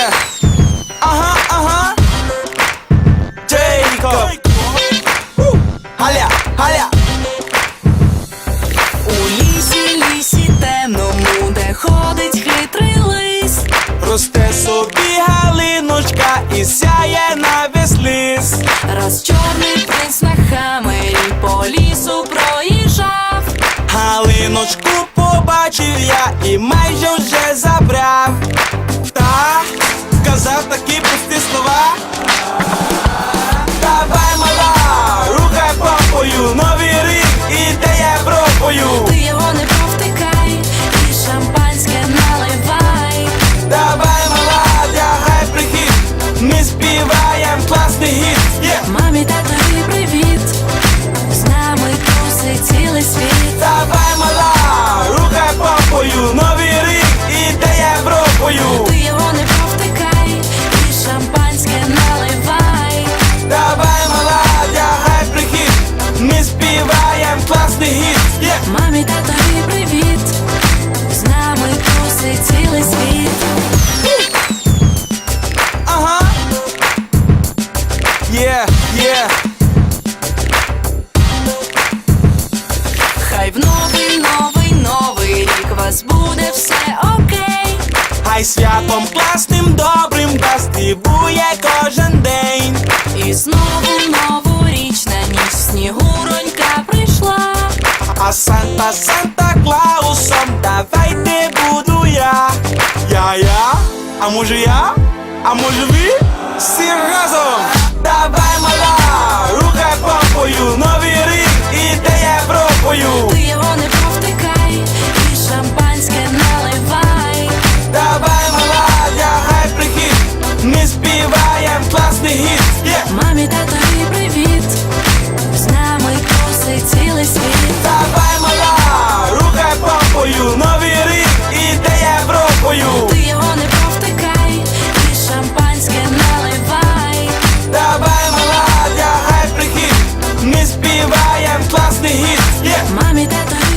Yeah. Ага, ага. Джейко! Woo. Галя, Галя. У лісі, лісі темному, де ходить хитрий лис. Росте собі галиночка і сяє на весь ліс. Раз чо є, є. Хай в новий, новий, новий рік вас буде все окей. Хай святом класним добрим вас дивує кожен день. І знову нову новорічна ніч снігуронька прийшла. А Санта Санта Клаусом давайте буду я. Я, я, а може я, а може ви? Слухаєм класний гіт yeah. Мамі, татові привіт. З нами коси цілий світ. Давай, моя, рухай попою Новий рік, іде Європою. Ти його не повтикай, І шампанське наливай. Давай, мала, тягай прихід. Ми співаємо класний гіт yeah. Мамі, татові